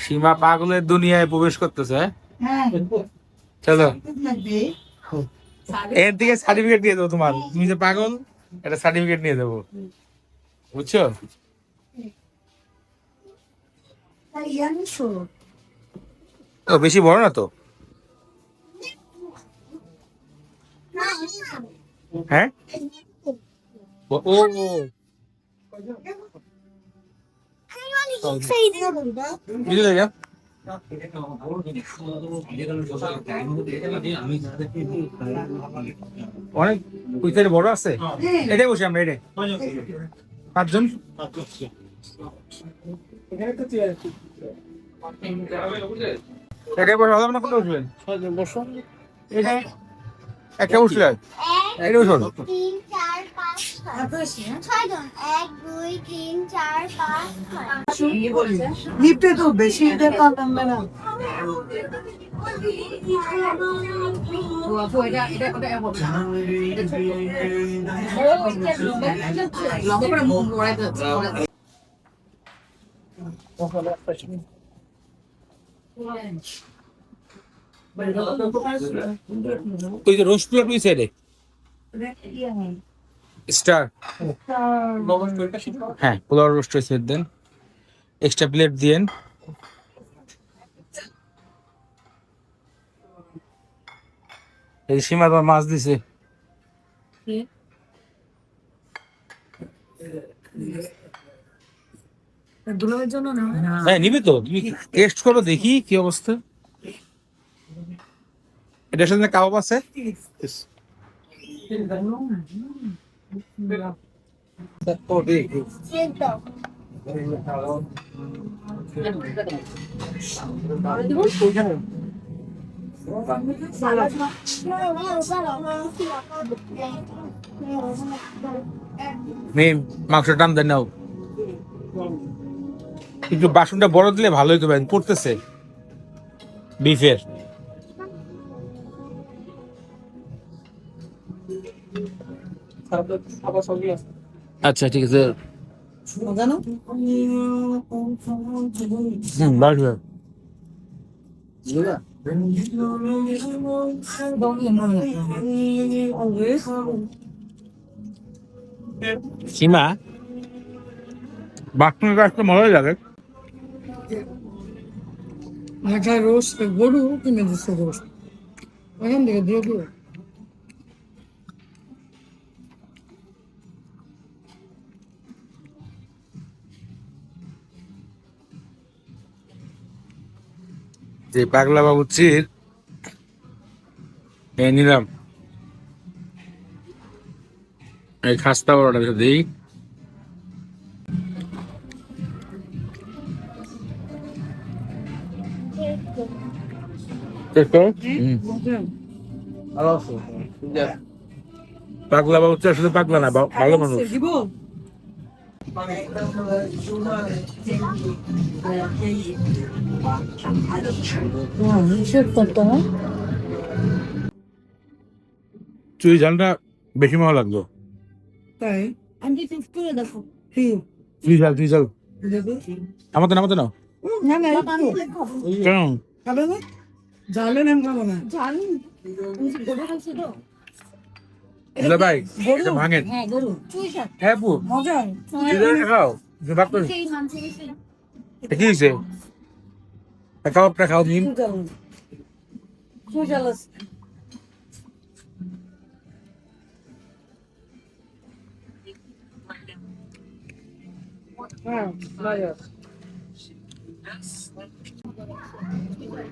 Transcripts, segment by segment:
সীমা পাগলের দুনিয়ায় প্রবেশ করতেছে হ্যাঁ? চলো। এর থেকে সার্টিফিকেট দিয়ে দেবো তোমার। তুমি যে পাগল এটা সার্টিফিকেট নিয়ে দেবো। বুঝছ? ও বেশি বড় না তো? হ্যাঁ? ও। বুঝলে যাও অনেক কুইতের বড় আছে? এটাই বসে আমরা এটাই। পাঁচজন? এটাই বসে হবে না কোনটা বসবেন এটা একটা বসলে? এটা বসো লিফটে তো বেশি এটা না। ওই যে রোস্ট ওই সাইডে স্টার। হ্যাঁ পোলাও রোস্ট সাইড দেন এক্সট্রা প্লেট দিয়েন এই সীমা তোমার মাছ দিছে। জন্য না? হ্যাঁ নিবে তো। তুমি টেস্ট করো দেখি কি অবস্থা। এটার সাথে কাবাব আছে? মাংস টান দেন নাও। একটু বাসনটা বড় দিলে ভালো হতো ভাই পড়তেছে। বিফের। আচ্ছা ঠিক আছে। সীমা বাথরুমের কাজটা ভালোই লাগে। একটা রোস্ট গরু কিনে দিচ্ছে রোস্ট এখান থেকে দিয়ে দিও যে পাগলা বাবুচির নিলাম। এই খাস্তা বড়টা দিই। হুম। পাগলা বাবুচি আসলে পাগলা না ভালো মানুষ। দিব? চুই ঝালটা বেশি ভালো লাগল তাই? আমি ফিফটি দেখো। কি? চুই ঝাল চুই ঝাল আমাদের আমাদের নাও। না না কেন? জালে নেম খাব না। দুলা ভাই ভাঙেন। হ্যাঁ হ্যাঁ পু খাও ভাগ করো। এটা কি হয়েছে কাবাবটা খাও সুজাল হ্যাঁ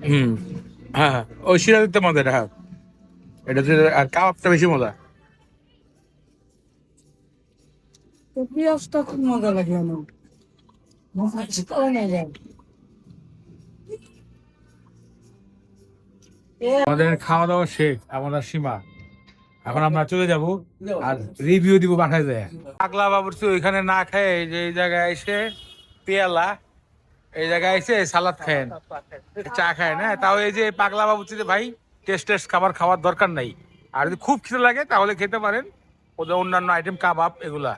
হুম হ্যাঁ হ্যাঁ। ওই শিরা দিতে মজা এটা হ্যাঁ। এটা আর কাবাবটা বেশি মজা। তো পেঁয়াজটা খুব মজা লাগে আমার। আমাদের খাওয়া দাওয়া শেষ আমাদের সীমা। এখন আমরা চলে যাব আর রিভিউ দিব বাসায় যায়। পাগলা বাবুর ওইখানে না খায় এই যে এই জায়গায় এসে পেয়ালা এই জায়গায় এসে সালাদ খায়েন চা খায় না? তাও এই যে পাগলা বাবুচিতে ভাই টেস্ট টেস্ট খাবার খাওয়ার দরকার নাই। আর যদি খুব খিদে লাগে তাহলে খেতে পারেন। ওদের অন্যান্য আইটেম কাবাব এগুলা।